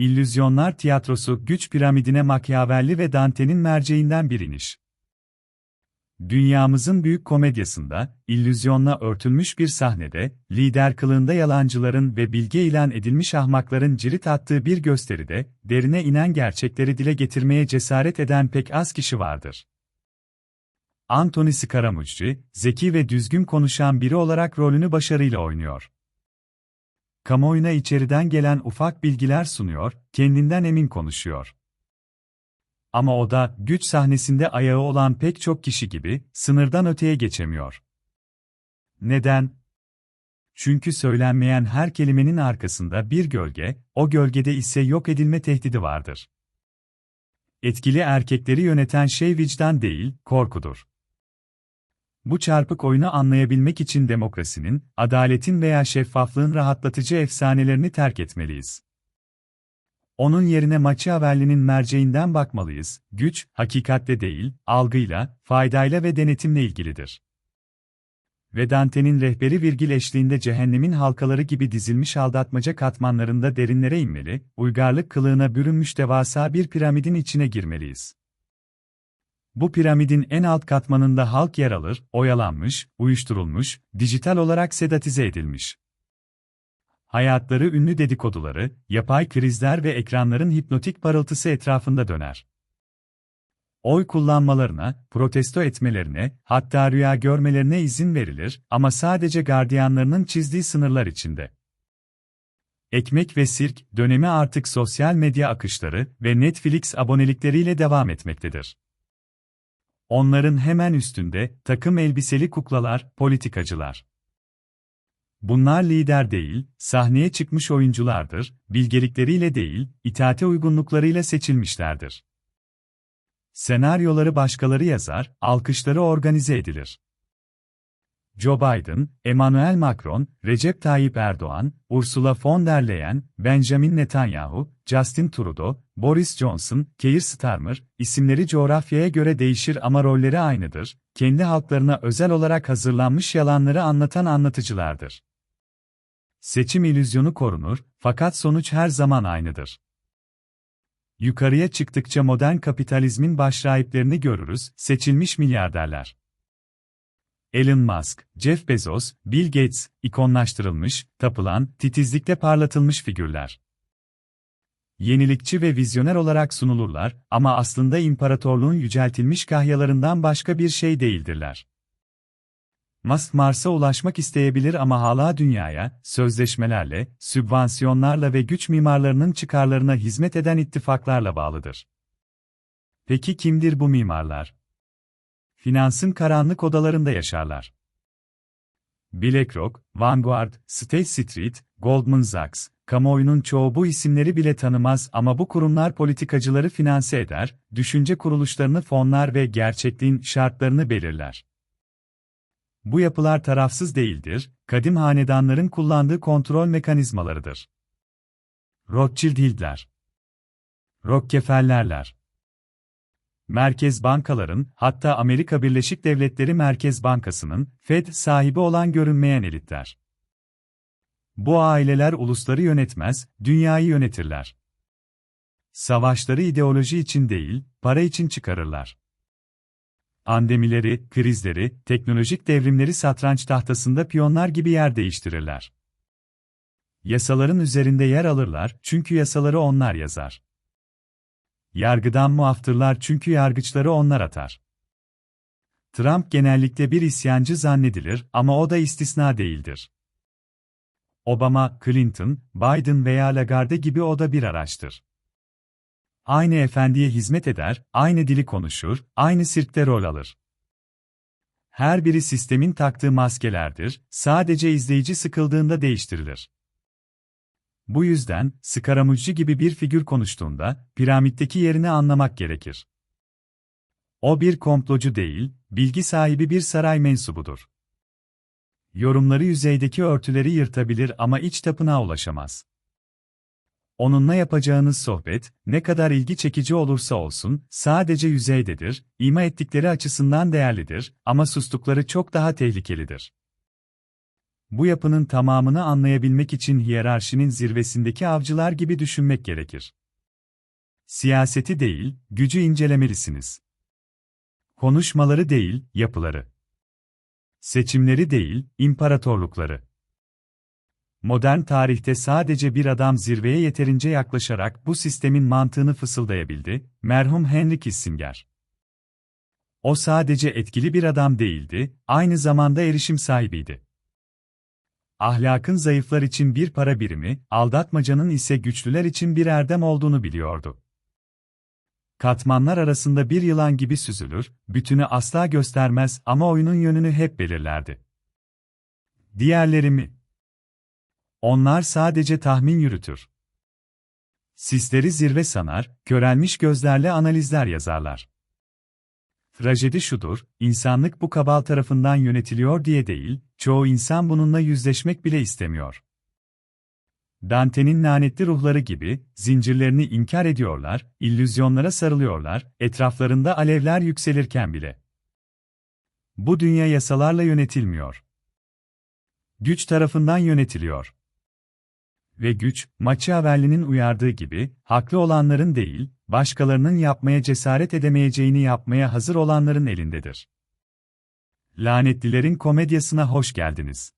İllüzyonlar Tiyatrosu Güç Piramidine Machiavelli ve Dante'nin merceğinden bir iniş. Dünyamızın büyük komedyasında, illüzyonla örtülmüş bir sahnede, lider kılığında yalancıların ve bilge ilan edilmiş ahmakların cirit attığı bir gösteride, derine inen gerçekleri dile getirmeye cesaret eden pek az kişi vardır. Anthony Scaramucci, zeki ve düzgün konuşan biri olarak rolünü başarıyla oynuyor. Kamuoyuna içeriden gelen ufak bilgiler sunuyor, kendinden emin konuşuyor. Ama o da, güç sahnesinde ayağı olan pek çok kişi gibi, sınırdan öteye geçemiyor. Neden? Çünkü söylenmeyen her kelimenin arkasında bir gölge, o gölgede ise yok edilme tehdidi vardır. Etkili erkekleri yöneten şey vicdan değil, korkudur. Bu çarpık oyunu anlayabilmek için demokrasinin, adaletin veya şeffaflığın rahatlatıcı efsanelerini terk etmeliyiz. Onun yerine Machiavelli'nin merceğinden bakmalıyız. Güç, hakikatle değil, algıyla, faydayla ve denetimle ilgilidir. Ve Dante'nin rehberi virgil eşliğinde cehennemin halkaları gibi dizilmiş aldatmaca katmanlarında derinlere inmeli, uygarlık kılığına bürünmüş devasa bir piramidin içine girmeliyiz. Bu piramidin en alt katmanında halk yer alır, oyalanmış, uyuşturulmuş, dijital olarak sedatize edilmiş. Hayatları ünlü dedikoduları, yapay krizler ve ekranların hipnotik parıltısı etrafında döner. Oy kullanmalarına, protesto etmelerine, hatta rüya görmelerine izin verilir ama sadece gardiyanlarının çizdiği sınırlar içinde. Ekmek ve sirk dönemi artık sosyal medya akışları ve Netflix abonelikleriyle devam etmektedir. Onların hemen üstünde takım elbiseli kuklalar, politikacılar. Bunlar lider değil, sahneye çıkmış oyunculardır, bilgelikleriyle değil, itaate uygunluklarıyla seçilmişlerdir. Senaryoları başkaları yazar, alkışları organize edilir. Joe Biden, Emmanuel Macron, Recep Tayyip Erdoğan, Ursula von der Leyen, Benjamin Netanyahu, Justin Trudeau, Boris Johnson, Keir Starmer, isimleri coğrafyaya göre değişir ama rolleri aynıdır, kendi halklarına özel olarak hazırlanmış yalanları anlatan anlatıcılardır. Seçim ilüzyonu korunur, fakat sonuç her zaman aynıdır. Yukarıya çıktıkça modern kapitalizmin başrahiplerini görürüz, seçilmiş milyarderler. Elon Musk, Jeff Bezos, Bill Gates, ikonlaştırılmış, tapılan, titizlikle parlatılmış figürler. Yenilikçi ve vizyoner olarak sunulurlar ama aslında imparatorluğun yüceltilmiş kahyalarından başka bir şey değildirler. Musk Mars'a ulaşmak isteyebilir ama hala dünyaya, sözleşmelerle, sübvansiyonlarla ve güç mimarlarının çıkarlarına hizmet eden ittifaklarla bağlıdır. Peki kimdir bu mimarlar? Finansın karanlık odalarında yaşarlar. BlackRock, Vanguard, State Street, Goldman Sachs, kamuoyunun çoğu bu isimleri bile tanımaz ama bu kurumlar politikacıları finanse eder, düşünce kuruluşlarını fonlar ve gerçekliğin şartlarını belirler. Bu yapılar tarafsız değildir, kadim hanedanların kullandığı kontrol mekanizmalarıdır. Rothschild'ler, Rockefeller'ler, merkez bankaların, hatta Amerika Birleşik Devletleri Merkez Bankası'nın, Fed sahibi olan görünmeyen elitler. Bu aileler ulusları yönetmez, dünyayı yönetirler. Savaşları ideoloji için değil, para için çıkarırlar. Andemileri, krizleri, teknolojik devrimleri satranç tahtasında piyonlar gibi yer değiştirirler. Yasaların üzerinde yer alırlar çünkü yasaları onlar yazar. Yargıdan muaftırlar çünkü yargıçları onlar atar. Trump genellikle bir isyancı zannedilir ama o da istisna değildir. Obama, Clinton, Biden veya Lagarde gibi o da bir araçtır. Aynı efendiye hizmet eder, aynı dili konuşur, aynı sirkte rol alır. Her biri sistemin taktığı maskelerdir, sadece izleyici sıkıldığında değiştirilir. Bu yüzden, Skaramucci gibi bir figür konuştuğunda, piramitteki yerini anlamak gerekir. O bir komplocu değil, bilgi sahibi bir saray mensubudur. Yorumları yüzeydeki örtüleri yırtabilir ama iç tapınağa ulaşamaz. Onunla yapacağınız sohbet, ne kadar ilgi çekici olursa olsun, sadece yüzeydedir, ima ettikleri açısından değerlidir ama sustukları çok daha tehlikelidir. Bu yapının tamamını anlayabilmek için hiyerarşinin zirvesindeki avcılar gibi düşünmek gerekir. Siyaseti değil, gücü incelemelisiniz. Konuşmaları değil, yapıları. Seçimleri değil, imparatorlukları. Modern tarihte sadece bir adam zirveye yeterince yaklaşarak bu sistemin mantığını fısıldayabildi, merhum Henry Kissinger. O sadece etkili bir adam değildi, aynı zamanda erişim sahibiydi. Ahlakın zayıflar için bir para birimi, aldatmacanın ise güçlüler için bir erdem olduğunu biliyordu. Katmanlar arasında bir yılan gibi süzülür, bütünü asla göstermez ama oyunun yönünü hep belirlerdi. Diğerleri mi? Onlar sadece tahmin yürütür. Sisleri zirve sanar, körelmiş gözlerle analizler yazarlar. Trajedi şudur, insanlık bu kabal tarafından yönetiliyor diye değil, çoğu insan bununla yüzleşmek bile istemiyor. Dante'nin lanetli ruhları gibi, zincirlerini inkar ediyorlar, illüzyonlara sarılıyorlar, etraflarında alevler yükselirken bile. Bu dünya yasalarla yönetilmiyor. Güç tarafından yönetiliyor. Ve güç, Machiavelli'nin uyardığı gibi, haklı olanların değil, başkalarının yapmaya cesaret edemeyeceğini yapmaya hazır olanların elindedir. Lanetlilerin komedyasına hoş geldiniz.